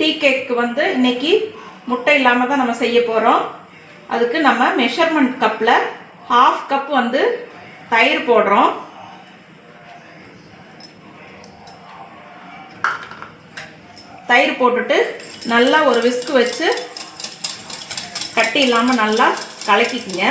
Tea கேக்கு வந்து இன்னைக்கு முட்டை இல்லாமல் தான் நம்ம செய்ய போகிறோம் அதுக்கு நம்ம மெஷர்மெண்ட் கப்பில் ஹாஃப் கப் வந்து தயிர் போடுறோம். தயிர் போட்டுட்டு நல்லா ஒரு விஸ்க் வச்சு கட்டி இல்லாமல் நல்லா கலக்கிக்கிங்க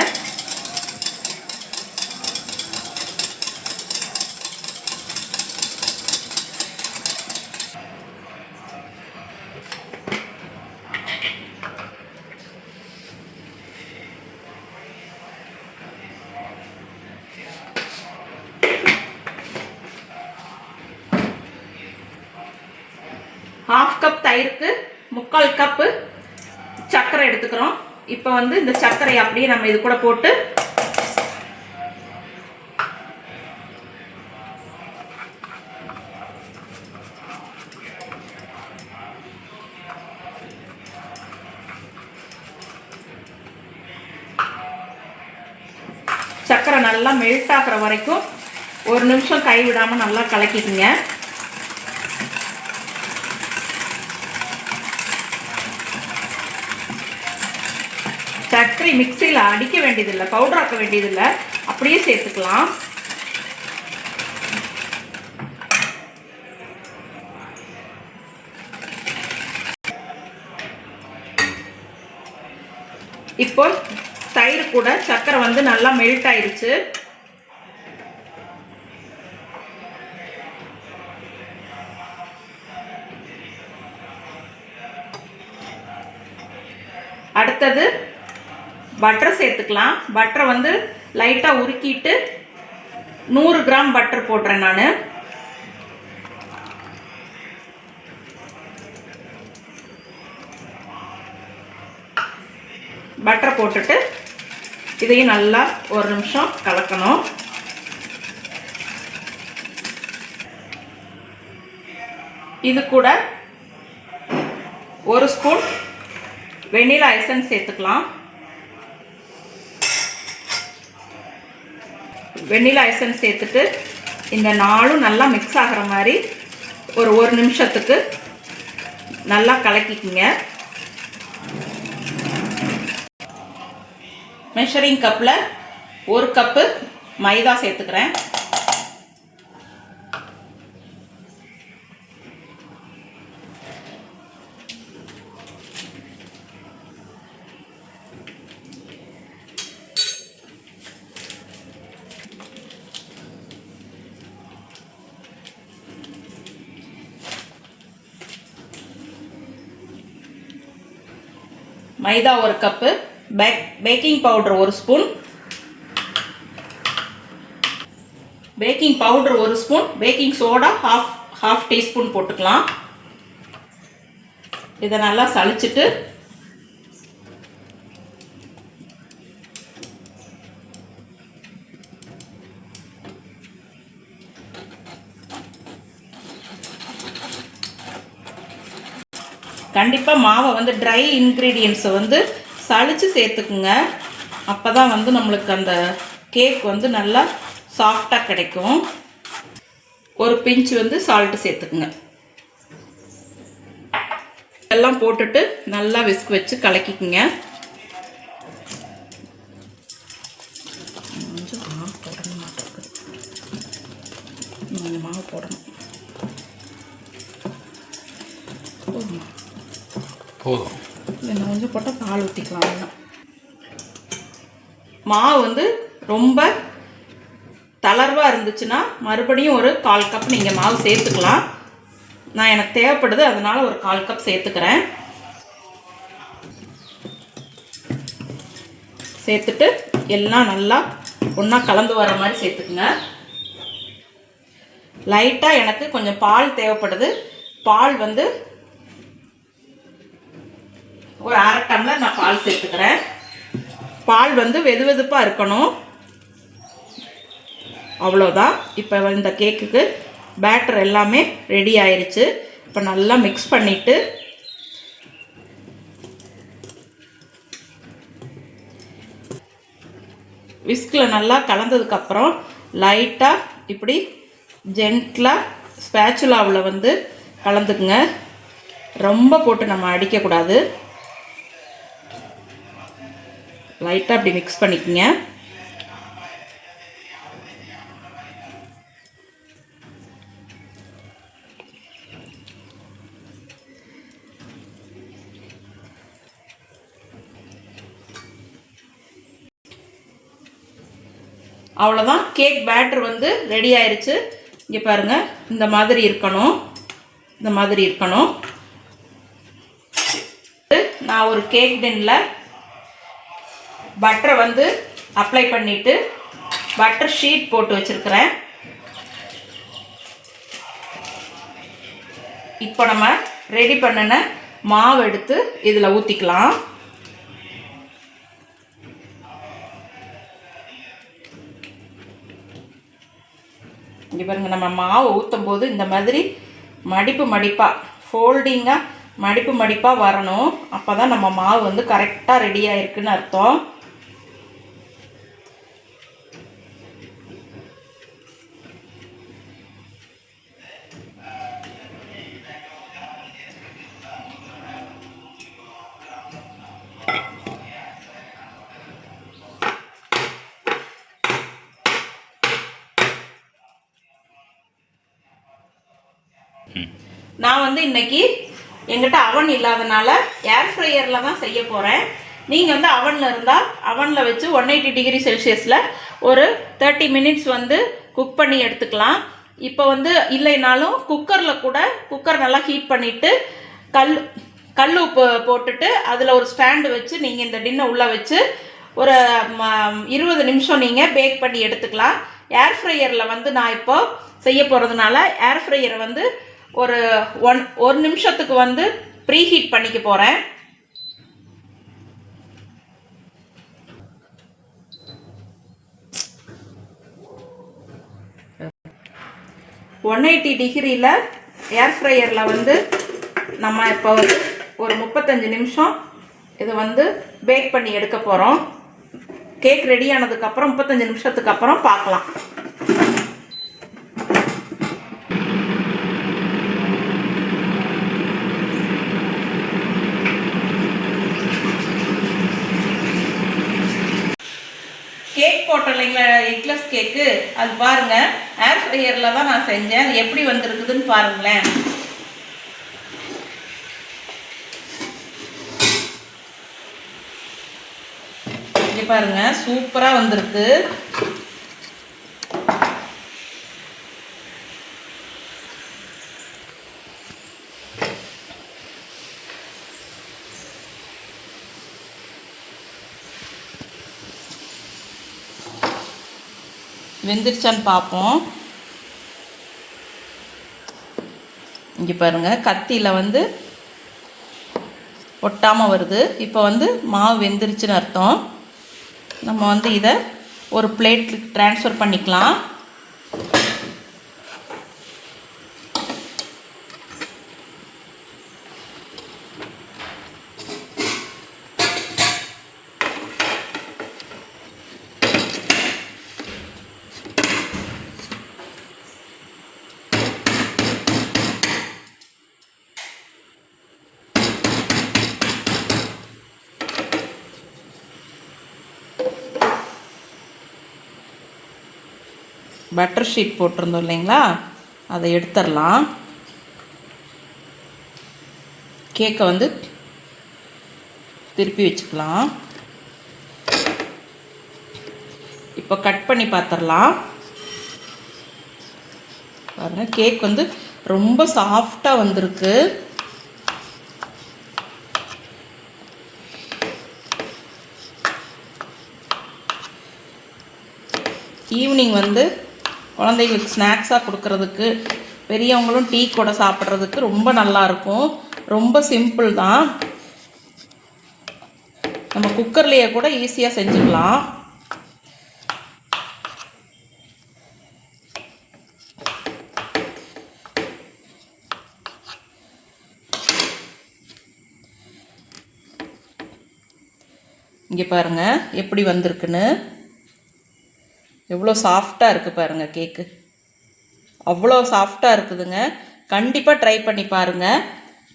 ஹாஃப் கப் தயிருக்கு முக்கால் கப்பு சர்க்கரை எடுத்துக்கிறோம். இப்போ வந்து இந்த சர்க்கரையை அப்படியே நம்ம இது கூட போட்டு சர்க்கரை நல்லா மெல்ட் ஆகிற வரைக்கும் ஒரு நிமிஷம் கை விடாமல் நல்லா கலக்கிக்கிங்க. சர்க்கரை மிக்சியில் அடிக்க வேண்டியதில்லை பவுடர் ஆக்க வேண்டியதில்லை. அப்படியே சேர்த்துக்கலாம். இப்போ தயிர் கூட சர்க்கரை வந்து நல்லா மெல்ட் ஆயிடுச்சு பட்டரை சேர்த்துக்கலாம். பட்டரை வந்து லைட்டாக உருக்கிட்டு நூறு கிராம் பட்டர் போடுறேன் நான். பட்டரை போட்டுட்டு இதையும் நல்லா ஒரு நிமிஷம் கலக்கணும். இது கூட ஒரு ஸ்பூன் வெண்ணிலா எசன்ஸ் சேர்த்துக்கலாம். வெண்ணிலா எசன்ஸ் சேர்த்துட்டு இந்த நாளும் நல்லா மிக்ஸ் ஆகிற மாதிரி ஒரு ஒரு நிமிஷத்துக்கு நல்லா கலக்கிக்கிங்க. மெஷரிங் கப்பில் ஒரு கப்பு மைதா சேர்த்துக்கிறேன். மைதா ஒரு கப்பு பேக் பேக்கிங் பவுடர் ஒரு ஸ்பூன் பேக்கிங் பவுடர் ஒரு spoon baking soda half half teaspoon போட்டுக்கலாம். இதை நல்லா சளிச்சிட்டு கண்டிப்பாக மாவை வந்து ட்ரை இன்க்ரீடியன்ஸை வந்து சளிச்சு சேர்த்துக்குங்க. அப்போ தான் வந்து நம்மளுக்கு அந்த கேக் வந்து நல்லா சாஃப்டாக கிடைக்கும். ஒரு பிஞ்சு வந்து சால்ட்டு சேர்த்துக்குங்க. எல்லாம் போட்டுட்டு நல்லா விஸ்க் வச்சு கலக்கிக்குங்க கொஞ்சம் மாவு போடணும் மாட்டேங்குது கொஞ்சம் மாவு போடணும் போதுமா போதும் இன்னும் பால் ஊற்றிக்கலாம் இன்னும் மாவு வந்து ரொம்ப தளர்வாக இருந்துச்சுன்னா மறுபடியும் ஒரு கால் கப் நீங்கள் மாவு சேர்த்துக்கலாம். நான் எனக்கு தேவைப்படுது அதனால் ஒரு கால் கப் சேர்த்துக்கிறேன். சேர்த்துட்டு எல்லாம் நல்லா ஒன்றா கலந்து வர மாதிரி சேர்த்துக்குங்க. லைட்டாக எனக்கு கொஞ்சம் பால் தேவைப்படுது. பால் வந்து ஒரு அரை டம்ளர் நான் பால் சேர்த்துக்கிறேன். பால் வந்து வெது வெதுப்பாக இருக்கணும். அவ்வளோதான் இப்போ இந்த கேக்குக்கு பேட்டர் எல்லாமே ரெடி ஆயிடுச்சு இப்போ நல்லா மிக்ஸ் பண்ணிவிட்டு விஸ்கில் நல்லா கலந்ததுக்கப்புறம் லைட்டாக இப்படி ஜென்டிலாக ஸ்பேச்சுலாவில் வந்து கலந்துக்குங்க. ரொம்ப போட்டு நம்ம அடிக்கக்கூடாது. லைட்டாக அப்படி மிக்ஸ் பண்ணிக்கோங்க. அவ்வளோதான் கேக் பேட்டர் வந்து ரெடி ஆயிடுச்சு இங்கே பாருங்கள் இந்த மாதிரி இருக்கணும். இந்த மாதிரி இருக்கணும். நான் ஒரு கேக் டின்னில் பட்டரை வந்து அப்ளை பண்ணிவிட்டு பட்டர் ஷீட் போட்டு வச்சுருக்கிறேன். இப்போ நம்ம ரெடி பண்ணின மாவு எடுத்து இதில் ஊற்றிக்கலாம் இங்கே நம்ம மாவு ஊற்றும் போது இந்த மாதிரி மடிப்பு மடிப்பாக ஃபோல்டிங்காக மடிப்பு மடிப்பாக வரணும். அப்போ தான் நம்ம மாவு வந்து கரெக்டாக ரெடி ஆகிருக்குன்னு அர்த்தம். நான் வந்து இன்னைக்கு எங்கிட்ட அவன் இல்லாதனால ஏர் ஃப்ரையரில் தான் செய்ய போகிறேன் நீங்கள் வந்து அவனில் இருந்தால் அவனில் வச்சு ஒன் எயிட்டி டிகிரி செல்சியஸில் ஒரு தேர்ட்டி மினிட்ஸ் வந்து குக் பண்ணி எடுத்துக்கலாம். இப்போ வந்து இல்லைனாலும் குக்கரில் கூட குக்கர் நல்லா ஹீட் பண்ணிவிட்டு கல் கல் உப்பு போட்டுட்டு அதில் ஒரு ஸ்டாண்டு வச்சு நீங்கள் இந்த டின்னை உள்ளே வச்சு ஒரு ம- இருபது நிமிஷம் நீங்கள் பேக் பண்ணி எடுத்துக்கலாம். ஏர் ஃப்ரையரில் வந்து நான் இப்போ செய்ய போகிறதுனால ஏர் ஃப்ரையரை வந்து ஒரு ஒன் ஒரு நிமிஷத்துக்கு வந்து ப்ரீ ஹீட் பண்ணிக்க போகிறேன் ஒன் எயிட்டி டிகிரியில் ஏர் ஃப்ரையரில் வந்து நம்ம இப்போ ஒரு முப்பத்தஞ்சு நிமிஷம் இது வந்து பேக் பண்ணி எடுக்க போகிறோம் கேக் ரெடி ஆனதுக்கப்புறம் முப்பத்தஞ்சு நிமிஷத்துக்கு அப்புறம் பார்க்கலாம். போகிறீங்களா எக்லஸ் கேக்கு அது பாருங்க ஏர் ஃப்ரையரில் தான் நான் செஞ்சேன். எப்படி வந்திருக்குதுன்னு பாருங்களேன். இங்கே பாருங்க சூப்பராக வந்திருக்கு. வெந்துருச்சான்னு பார்ப்போம். இங்கே பாருங்கள் கத்தியில் வந்து ஒட்டாமல் வருது. இப்போ வந்து மாவு வெந்துருச்சுன்னு அர்த்தம். நம்ம வந்து இதை ஒரு பிளேட்டுக்கு ட்ரான்ஸ்ஃபர் பண்ணிக்கலாம். பட்டர் ஷீட் போட்டிருந்தோம் இல்லைங்களா? அதை எடுத்துடலாம். கேக்கை வந்து திருப்பி வச்சுக்கலாம். இப்போ கட் பண்ணி பார்த்துடலாம் பாருங்கள் கேக் வந்து ரொம்ப சாஃப்டாக வந்திருக்கு. ஈவினிங் வந்து குழந்தைகளுக்கு ஸ்நாக்ஸாக கொடுக்கறதுக்கு பெரியவங்களும் டீ கூட சாப்பிட்றதுக்கு ரொம்ப நல்லா இருக்கும். ரொம்ப சிம்பிள் தான். நம்ம குக்கர்லேயே கூட ஈஸியாக செஞ்சுக்கலாம். இங்கே பாருங்க எப்படி வந்திருக்குன்னு. எவ்வளோ சாஃப்டாக இருக்குது பாருங்கள் கேக்கு. அவ்வளோ சாஃப்டாக இருக்குதுங்க. கண்டிப்பாக ட்ரை பண்ணி பாருங்கள்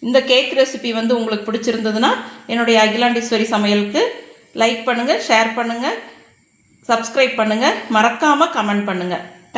இந்த கேக் ரெசிபி வந்து உங்களுக்கு பிடிச்சிருந்ததுன்னா என்னுடைய அகிலாண்டீஸ்வரி சமையலுக்கு லைக் பண்ணுங்கள் ஷேர் பண்ணுங்கள் சப்ஸ்கிரைப் பண்ணுங்கள் மறக்காமல் கமெண்ட் பண்ணுங்கள்